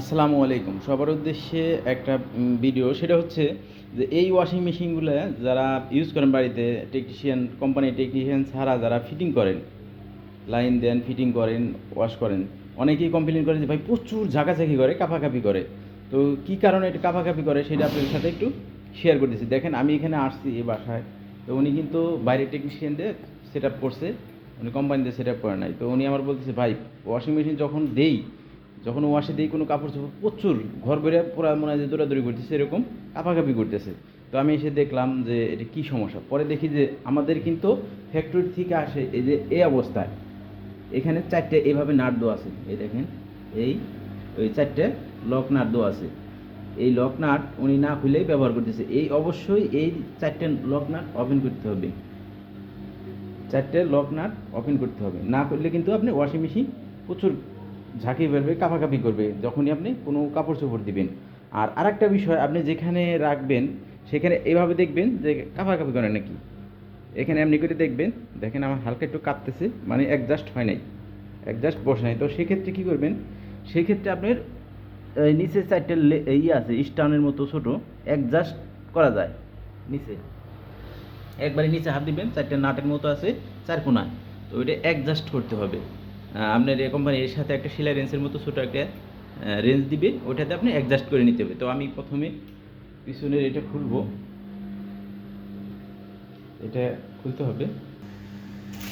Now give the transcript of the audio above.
আসসালামু আলাইকুম। সবার উদ্দেশ্যে একটা ভিডিও সেটা হচ্ছে যে এই ওয়াশিং মেশিনগুলো যারা ইউজ করেন বাড়িতে টেকনিশিয়ান কোম্পানির টেকনিশিয়ান ছাড়া যারা ফিটিং করেন লাইন দেন ফিটিং করেন ওয়াশ করেন, অনেকেই কমপ্লেন করে যে ভাই প্রচুর ঝাঁকাঝাঁকি করে, কাপাকাপি করে। তো কি কারণে এটা কাপাকাপি করে সেটা আপনাদের সাথে একটু শেয়ার করতেছি দেখেন, আমি এখানে আসছি এই বাসায়, তো উনি কিন্তু বাইরে টেকনিশিয়ানদের সেট আপ করছে, উনি কোম্পানিতে সেট আপ করে নাই। তো উনি আমার বলতেছে, ভাই ওয়াশিং মেশিন যখন দেই যখন ওয়াশে দিই কোনো কাপড় চোপড় প্রচুর, ঘর বেড়ে পুরো মনে হয় যে দৌড়াদৌড়ি করতেছে, এরকম কাপাকাপি করতেছে। তো আমি এসে দেখলাম যে এটা কী সমস্যা? পরে দেখি যে আমাদের কিন্তু ফ্যাক্টরি থেকে আসে এই যে এই অবস্থায়। এখানে চারটে এইভাবে নাট দেওয়া আছে। এই দেখেন, এই, ওই চারটে লক নাট দেওয়া আছে। এই লক নাট উনি না খুলেই ব্যবহার করতেছে। এই অবশ্যই এই চারটে লক নাট ওপেন করতে হবে। চারটে লক নাট ওপেন করতে হবে। না করলে কিন্তু আপনি ওয়াশিং মেশিন প্রচুর ঝাঁকি বেরবে কাপাকাপি করবে, যখনই আপনি কোনো কাপড় চোপড় দিবেন। আর আরেকটা বিষয়, আপনি যেখানে রাখবেন, সেখানে এভাবে দেখবেন যে কাপাকাপি করে নাকি। এখানে এমনি করে দেখবেন, দেখেন আমার হালকা একটু কাঁপতেছে মানে অ্যাডজাস্ট হয় নাই অ্যাডজাস্ট বসে নাই। তো সেক্ষেত্রে কী করবেন, সেক্ষেত্রে আপনার, এই নিচে চারটে লে- ইয়ে আছে স্টানের মতো ছোট অ্যাডজাস্ট করা যায়, নিচে। একবারে নিচে হাত দিবেন চারটে নাটের মতো আছে, চার কোনায়। তো ওইটা অ্যাডজাস্ট করতে হবে। আপনার এই কোম্পানি এর সাথে একটা সেলাই রেঞ্জের মতো ছোটো একটা রেঞ্জ দিবে ওইটাতে আপনি অ্যাডজাস্ট করে নিতে হবে। তো আমি প্রথমে পিছনের এটা খুলবো। এটা খুলতে হবে।